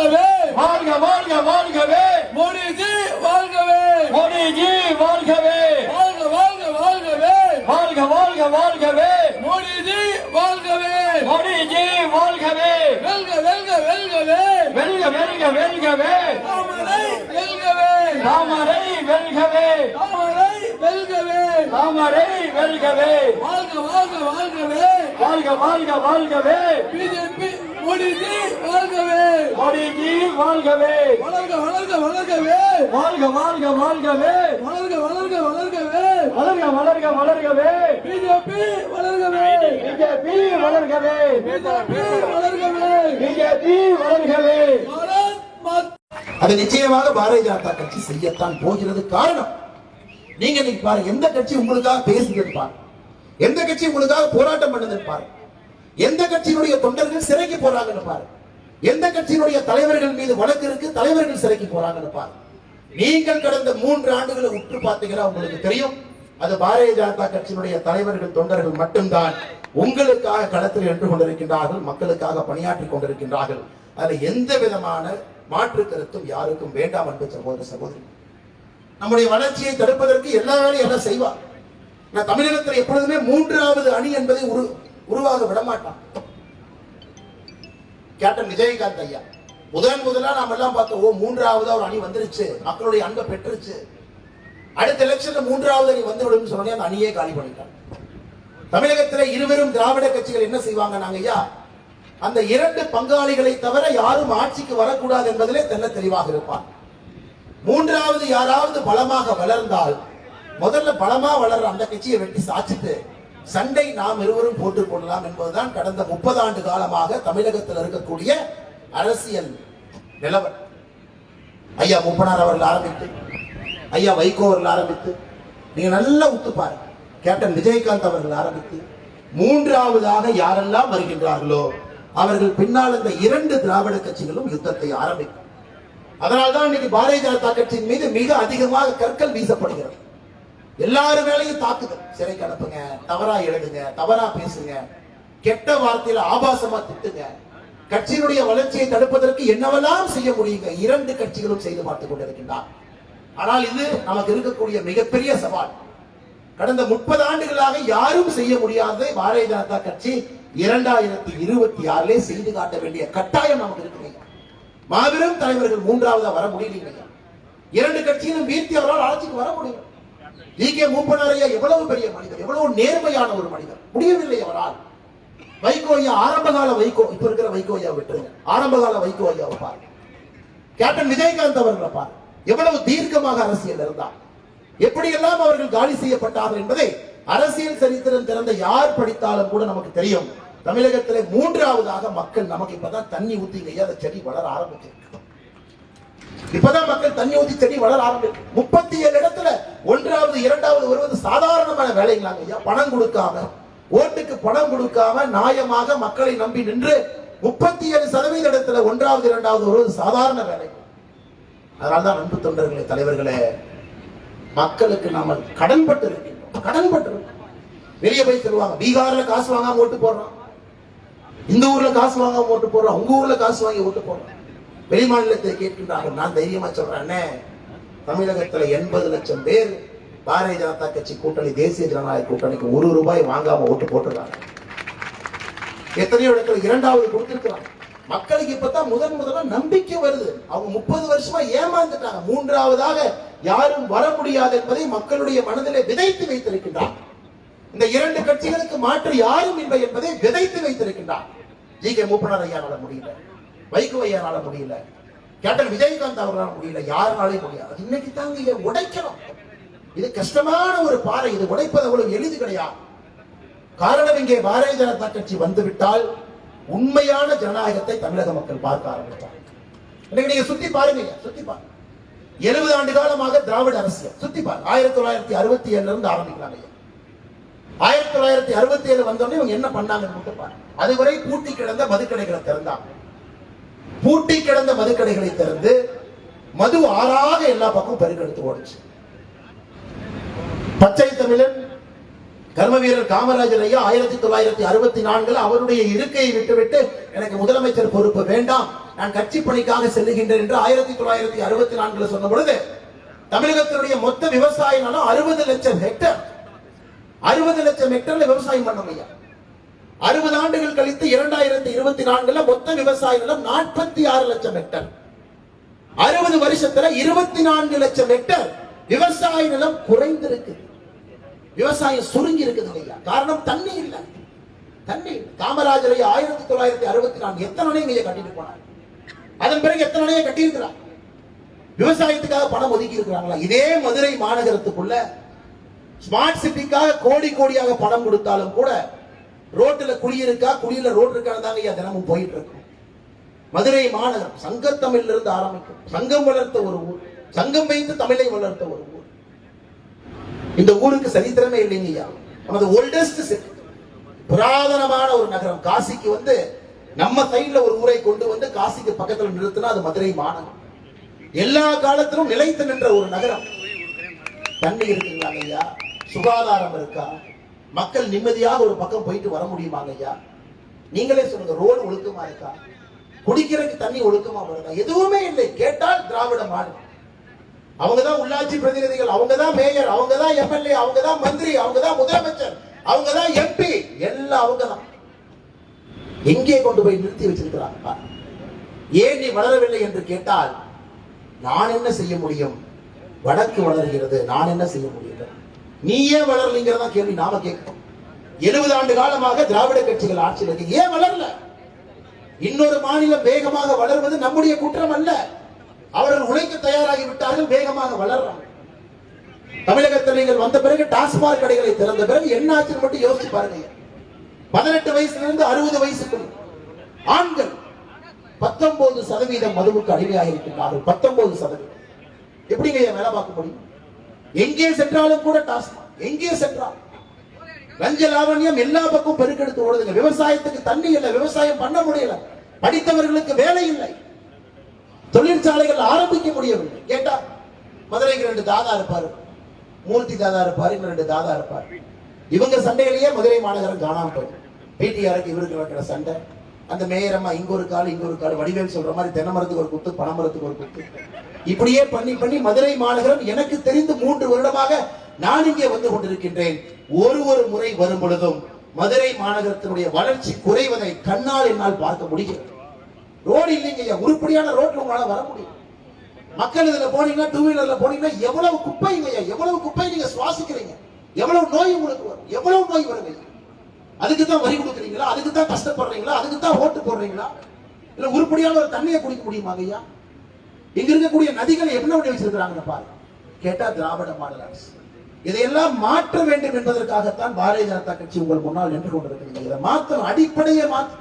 வாழ்கவே. வாழ்க வாழ்க வாழ்கவே. மோடிஜி வாழ்கவே. மோடிஜி வாழ்கவே. வாழ்க வாழ்க வாழ்கவே. வாழ்க வாழ்க வாழ்கவே. மோடிஜி வாழ்கவே. மோடிஜி வாழ்கவே. வெல்க வெல்க வெல்கவே. வெல்க வெல்க வெல்கவே. தாமரை வெல்கவே. தாமரை வெல்கவே. தாமரை வெல்கவே. தாமரை வெல்கவே. வாழ்க வாழ்க வாழ்கவே. வாழ்க வாழ்க வாழ்கவே. பிஜேபி மோடிஜி வாழ்கவே. வாழ்கவே. வளர்க வளர்க வளர்கவே. வாழ்க வாழ்க வாழ்கவே. வளர்க வளர்க வளர்கவே. வளர்க வளர்க வளர்கவே. பிஜேபி வளர்கவே. பிஜேபி வளர்கவே. பிஜேபி வளர்கவே. பிஜேபி வளர்கவே. அது நிச்சயமாக பாரதிய ஜனதா கட்சி செய்யத்தான் போகிறது காரணம். நீங்க இன்னைக்கு பாருங்க எந்த கட்சி உங்களுக்காக பேசுகிறது பாருங்க எந்த கட்சி உங்களுக்காக போராட்டம் பண்ணது பாருங்க எந்த கட்சியினுடைய தொண்டர்கள் சிறைக்கு போறாங்கன்னு பாருங்க எந்த கட்சியினுடைய தலைவர்கள் மீது வழக்கு இருக்கு? தலைவர்கள் சிறைக்கு போறாங்கன்னு பாருங்க. நீங்கள் கடந்த மூன்று ஆண்டுகளை உற்று பார்த்தீங்கன்னா உங்களுக்கு தெரியும். அது பாரதிய ஜனதா கட்சியினுடைய தலைவர்கள் தொண்டர்கள் மட்டும்தான் உங்களுக்காக களத்தில் நின்று கொண்டிருக்கின்றார்கள் மக்களுக்காக பணியாற்றிக் கொண்டிருக்கின்றார்கள். அதுல எந்த விதமான மாற்று கருத்தும் யாருக்கும் வேண்டாம் என்று சகோதர சகோதரி. நம்முடைய வளர்ச்சியை தடுப்பதற்கு எல்லா வேலையும் எல்லாம் செய்வார் நான் தமிழகத்தில் எப்பொழுதுமே மூன்றாவது அணி என்பதை உரு உருவாக விடமாட்டான். கேப்டன் விஜயகாந்த் ஐயா. முதன் முதலா நாம எல்லாம் பார்த்தோம் ஓ மூன்றாவது ஒரு அணி வந்துருச்சு. மக்களுடைய அன்பை பெற்றுச்சு அடுத்த எலெக்ஷன்ல மூன்றாவது அணி வந்துவிடும் சொன்னே அந்த அணியே காலி பண்ணிட்டாங்க. தமிழகத்துல இருவரும் திராவிட கட்சிகள் என்ன செய்வாங்க நாங்க ஐயா? அந்த இரண்டு பங்காளிகளை தவிர யாரும் ஆட்சிக்கு வரக்கூடாது என்பதிலே தெல்ல தெளிவாக இருப்பார். மூன்றாவது யாராவது பலமாக வளர்ந்தால் முதல்ல பலமா வளர்ற அந்த கட்சியை வெட்டி சாச்சிட்டு சண்டை நாம் இருவரும் போட்டுக் கொள்ளலாம் என்பதுதான் கடந்த முப்பது ஆண்டு காலமாக தமிழகத்தில் இருக்கக்கூடிய அரசியல் நிலவன் ஐயா முப்பனார் அவர்கள் ஆரம்பித்து ஐயா வைகோ அவர்கள் ஆரம்பித்து நீங்க நல்லா உத்து பாருங்க. கேப்டன் விஜயகாந்த் அவர்கள் ஆரம்பித்து மூன்றாவதாக யாரெல்லாம் வருகின்றார்களோ அவர்கள் பின்னால் இந்த இரண்டு திராவிட கட்சிகளும் யுத்தத்தை ஆரம்பிக்கும். அதனால்தான் இன்னைக்கு பாரதிய ஜனதா கட்சியின் மீது மிக அதிகமாக கற்கள் வீசப்படுகிறது. எல்லாரு மேலையும் தாக்குதல். சிறைக்கு அனுப்புங்க தவறா எழுதுங்க தவறா பேசுங்க. கெட்ட வார்த்தையில ஆபாசமா திட்டுங்க. கட்சியினுடைய வளர்ச்சியை தடுப்பதற்கு என்னவெல்லாம் செய்ய முடியுங்க? இரண்டு கட்சிகளும் செய்து பார்த்துக் கொண்டிருக்கின்றார் ஆனால் இது நமக்கு இருக்கக்கூடிய மிகப்பெரிய சவால். கடந்த முப்பது ஆண்டுகளாக யாரும் செய்ய முடியாத பாரதிய ஜனதா கட்சி இரண்டாயிரத்தி இருபத்தி ஆறுல செய்து காட்ட வேண்டிய கட்டாயம் நமக்கு இருக்குங்க மாபெரும் தலைவர்கள் மூன்றாவதா வர முடியலீங்க. இரண்டு கட்சியிலும் வீழ்த்தி அவரால் ஆட்சிக்கு வர முடியும் டி கே மூப்பனாரையா எவ்வளவு பெரிய மனிதர் எவ்வளவு நேர்மையான ஒரு மனிதர். முடியவில்லை அவரால். வைகோ ஐயா ஆரம்பகால வைகோ இப்ப இருக்கிற வைகோ ஐயா விட்டுருங்க. ஆரம்பகால வைகோ ஐயாவை பாருங்க. கேப்டன் விஜயகாந்த் அவர்களை பாருங்க. எவ்வளவு தீர்க்கமாக அரசியல் இருந்தார். எப்படியெல்லாம் அவர்கள் காலி செய்யப்பட்டார்கள் என்பதை அரசியல் சரித்திரம் திறந்த யார் படித்தாலும் கூட நமக்கு தெரியும். தமிழகத்திலே மூன்றாவதாக மக்கள் நமக்கு இப்பதான் தண்ணி ஊத்திங்க அந்த செடி வளர ஆரம்பிச்சிருக்கு. இப்பதான் மக்கள் தண்ணி ஊத்தி செடி வளர ஆரம்பிக்கும். முப்பத்தி ஏழு இடத்துல ஒன்றாவது இரண்டாவது வருவது சாதாரணமான வேலைங்களாங்க ஐயா பணம் கொடுக்காம ஓட்டுக்கு பணம் கொடுக்காம நியாயமாக மக்களை நம்பி நின்று முப்பத்தி ஏழு சதவீத இடத்துல ஒன்றாவது இரண்டாவது வருவது சாதாரண வேலை. அதனால்தான் அன்பு தொண்டர்களே தலைவர்களே மக்களுக்கு நாம கடன்பட்டு இருக்கின்றோம் கடன்பட்டு இருக்கோம். வெளியே போய் சொல்லுவாங்க பீகார்ல காசு வாங்காம ஓட்டு போடுறோம் இந்த ஊர்ல காசு வாங்காம ஓட்டு போடுறோம் உங்க ஊர்ல காசு வாங்கி ஓட்டு போடுறோம் வெளிமாநிலத்தை கேட்கின்றார்கள். நான் தைரியமா சொல்றேன் தமிழகத்துல எண்பது லட்சம் பேர் பாரதிய ஜனதா கட்சி கூட்டணி தேசிய ஜனநாயக கூட்டணிக்கு ஒரு ரூபாய் வாங்காம ஓட்டு போட்டுருக்காங்க. எத்தனையோ இடத்துல இரண்டாவது கொடுத்திருக்கிறாங்க. மக்களுக்கு இப்பதான் முதன் முதல்ல நம்பிக்கை வருது. அவங்க முப்பது வருஷமா ஏமாந்துட்டாங்க. மூன்றாவதாக யாரும் வர முடியாது என்பதை மக்களுடைய மனதிலே விதைத்து வைத்திருக்கின்றார். இந்த இரண்டு கட்சிகளுக்கு மாற்று யாரும் இல்லை என்பதை விதைத்து வைத்திருக்கின்றார். ஜி கே மூப்பனார் ஐயானால முடியல. வைகோ ஐயானால முடியல. கேப்டன் விஜயகாந்த் அவர்களால் முடியல. யாருனாலையும் முடியாது இன்னைக்கு தாங்க இதை உடைக்கணும். இது கஷ்டமான ஒரு பாறை. இது உடைப்பது அவ்வளவு எளிது கிடையாது. காரணம் இங்கே பாரதிய ஜனதா கட்சி வந்துவிட்டால் உண்மையான ஜனநாயகத்தை தமிழக மக்கள் பார்க்க ஆரம்பித்தார் இன்னைக்கு நீங்க சுத்தி பாருங்க. சுத்தி பாருங்க. எழுபது ஆண்டு காலமாக திராவிட அரசியல். சுத்தி பாருங்க. ஆயிரத்தி தொள்ளாயிரத்தி அறுபத்தி ஏழுல இருந்து ஆரம்பிக்கிறாங்க ஆயிரத்தி தொள்ளாயிரத்தி அறுபத்தி ஏழு வந்தோடனே இவங்க என்ன பண்ணாங்கன்னு மட்டும் பாருங்க. அதுவரை பூட்டி கிடந்த மதுக்கடைகளை திறந்தாங்க. பூட்டி கிடந்த மதுக்கடைகளை திறந்து மது ஆறாக எல்லா பக்கம் பெருக்கெடுத்து ஓடுச்சு. பச்சை தமிழன் கர்ம வீரர் காமராஜர் ஐயா ஆயிரத்தி தொள்ளாயிரத்தி அறுபத்தி நான்குல அவருடைய இருக்கையை விட்டுவிட்டு எனக்கு முதலமைச்சர் பொறுப்பு வேண்டாம் நான் கட்சி பணிக்காக செல்லுகின்றேன் என்று ஆயிரத்தி தொள்ளாயிரத்தி அறுபத்தி நான்குல சொன்ன பொழுது தமிழகத்தினுடைய மொத்த விவசாய நிலம் அறுபது லட்சம் ஹெக்டர் அறுபது லட்சம் ஹெக்டர்ல விவசாயம் பண்ணோம் ஐயா. அறுபது ஆண்டுகள் கழித்து இரண்டாயிரத்தி இருபத்தி நான்குல மொத்த விவசாய நிலம் நாற்பத்தி ஆறு லட்சம் ஹெக்டர் அறுபது வருஷத்துல இருபத்தி நான்கு லட்சம் ஹெக்டர் விவசாய நிலம் குறைந்திருக்கு. விவசாயம் சுருங்கி இருக்குது ஐயா. காரணம் தண்ணி இல்லை. தண்ணி இல்ல. காமராஜர் ஐயா ஆயிரத்தி தொள்ளாயிரத்தி அறுபத்தி நான்கு எத்தனை அணையை இங்க கட்டிட்டு போனார்? அதன் பிறகு எத்தனை அணையை கட்டியிருக்கிறார்? விவசாயத்துக்காக பணம் ஒதுக்கி இருக்கிறாங்களா? இதே மதுரை மாநகரத்துக்குள்ள ஸ்மார்ட் சிட்டிக்காக கோடி கோடியாக பணம் கொடுத்தாலும் கூட ரோட்டுல குழி இருக்கா? குழியில ரோடு இருக்கான்னு தாங்க ஐயா தினமும் போயிட்டு இருக்கும் மதுரை மாநகரம் சங்கத்தமிழ்ல இருந்து ஆரம்பிக்கும். சங்கம் வளர்த்த ஒரு ஊர். சங்கம் வைத்து தமிழை வளர்த்த ஒரு ஊர். இந்த ஊருக்கு சரித்திரமே இல்லைங்க ஐயா. நமது ஓல்டஸ்ட் சிட்டி புராதனமான ஒரு நகரம். காசிக்கு வந்து நம்ம சைடில் ஒரு ஊரை கொண்டு வந்து காசிக்கு பக்கத்துல நிறுத்தினா அது மதுரை மாநகரம். எல்லா காலத்திலும் நிலைத்து நின்ற ஒரு நகரம். தண்ணி இருக்குங்களா ஐயா? சுகாதாரம் இருக்கா? மக்கள் நிம்மதியாக ஒரு பக்கம் போயிட்டு வர முடியுமாங்க ஐயா? நீங்களே சொல்லுங்க ரோடு ஒழுக்கமா இருக்கா? குடிக்கிறதுக்கு தண்ணி ஒழுக்கமா வருதா? எதுவுமே இல்லை. கேட்டால் திராவிட மாடல். அவங்கதான் உள்ளாட்சி பிரதிநிதிகள் அவங்கதான் மேயர் அவங்கதான் எம்எல்ஏ அவங்கதான் மந்திரி அவங்கதான் முதலமைச்சர் அவங்கதான் எம்பி எல்லாம் அவங்கதான். எங்கே கொண்டு போய் நிறுத்தி வச்சிருக்கிறாங்க ஏன் நீ வளரவில்லை என்று கேட்டால் நான் என்ன செய்ய முடியும்? வடக்கு வளர்கிறது நான் என்ன செய்ய முடியும்? நீ ஏன் வளரலைங்கிறதா கேள்வி நாம கேட்கிறோம். எழுபது ஆண்டு காலமாக திராவிட கட்சிகள் ஆட்சியில் இருக்கு. ஏன் வளரல? இன்னொரு மாநிலம் வேகமாக வளர்வது நம்முடைய குற்றம் அல்ல. அவர்கள் உழைக்க தயாராகி விட்டார்கள் வேகமாக வளர்றாங்க. தமிழகத்தில் நீங்கள் வந்த பிறகு டாஸ்மாக் கடைகளை திறந்த பிறகு என்ன ஆச்சுன்னு மட்டும் யோசிச்சு பாருங்க. பதினெட்டு வயசுல இருந்து அறுபது வயசுக்குள் ஆண்கள் பத்தொன்பது சதவீதம் மதுவுக்கு அடிமையாக இருக்கின்றார்கள் பத்தொன்பது சதவீதம். எப்படிங்க வேலை பார்க்க முடியும்? எங்கே சென்றாலும் கூட டாஸ்மாக். எங்கே சென்றால்? லஞ்ச லாவண்யம் எல்லா பக்கம் பெருக்கெடுத்து ஓடுதுங்க. விவசாயத்துக்கு தண்ணி இல்லை விவசாயம் பண்ண முடியல. படித்தவர்களுக்கு வேலை இல்லை. தொழிற்சாலைகள் ஆரம்பிக்க முடியவில்லை. கேட்டா மதுரைக்கு ரெண்டு தாதா இருப்பாரு. மூர்த்தி தாதா இருப்பாரு இன்னும் ரெண்டு தாதா இருப்பாரு. இவங்க சண்டையிலேயே மதுரை மாநகரம் காணாம போயிடும் பிடிஆருக்கு இவருக்கு நடக்கிற சண்டை. அந்த மேயரம்மா இங்க ஒரு கால் இங்க ஒரு கால் வடிவேல் சொல்ற மாதிரி தென்னை மரத்துக்கு ஒரு குத்து பனை மரத்துக்கு ஒரு குத்து. இப்படியே பண்ணி பண்ணி மதுரை மாநகரம் எனக்கு தெரிந்து மூன்று வருடமாக நான் இங்கே வந்து கொண்டிருக்கின்றேன். ஒரு ஒரு முறை வரும் பொழுதும் மதுரை மாநகரத்தினுடைய வளர்ச்சி குறைவதை கண்ணால் என்னால் பார்க்க முடிகிறது. ரோடு இல்லைங்க உருப்படியான ரோட்ல உங்களால வர முடியும். மக்கள் இதுல போனீங்கன்னா டூ வீலர்ல போனீங்கன்னா எவ்வளவு குப்பைங்க ஐயா எவ்வளவு குப்பை நீங்க சுவாசிக்கிறீங்க? எவ்வளவு நோய் உங்களுக்கு வரும்? எவ்வளவு நோய் வருங்க அதுக்கு தான் வரி கொடுக்குறீங்களா அதுக்கு தான் கஷ்டப்படுறீங்களா அதுக்கு தான் ஓட்டு போடுறீங்களா? இல்ல உருப்படியான ஒரு தண்ணியை குடிக்க முடியுமா ஐயா? இங்க இருக்கக்கூடிய நதிகளை என்ன பண்ணி வச்சிருக்கிறாங்கன்னு பாருங்க. கேட்டா திராவிட மாடல் அரசு. இதையெல்லாம் மாற்ற வேண்டும் என்பதற்காகத்தான் பாரதிய ஜனதா கட்சி உங்கள் முன்னால் நின்று கொண்டிருக்கிறது. இதை மாற்றம் அடிப்படையை மாற்ற